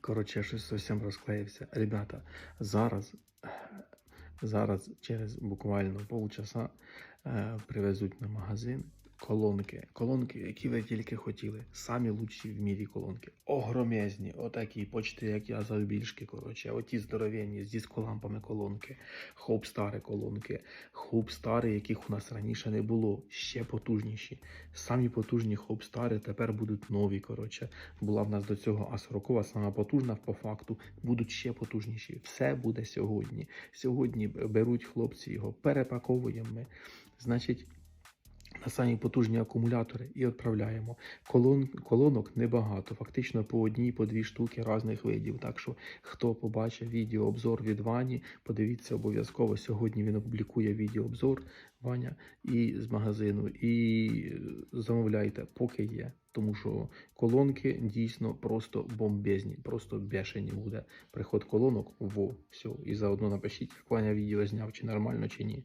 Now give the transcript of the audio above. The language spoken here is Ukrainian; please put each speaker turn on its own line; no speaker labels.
Коротше, я щось зовсім розклеївся. Ребята, зараз, зараз через буквально полчаса е, привезуть на магазин колонки. Колонки, які ви тільки хотіли. Самі лучші в мірі колонки. Огромезні, отакі, почти як я завбільшки, коротше. Оті здоровенні з дисколампами колонки, хоп старі колонки, хоп старі, яких у нас раніше не було, ще потужніші. Самі потужні хоп старі тепер будуть нові. Коротше, була в нас до цього А40, сама потужна по факту, будуть ще потужніші. Все буде сьогодні. Сьогодні беруть хлопці його, перепаковуємо ми. Значить, на самі потужні акумулятори і відправляємо. Колон, колонок небагато, фактично по одній, по дві штуки різних видів. Так що, хто побачив відеообзор від Вані, подивіться обов'язково. Сьогодні він опублікує відеообзор Ваня і з магазину. І е, замовляйте, поки є. Тому що колонки дійсно просто бомбезні, просто бешені буде. Приход колонок, во, все. І заодно напишіть, як Ваня відео зняв, чи нормально, чи ні.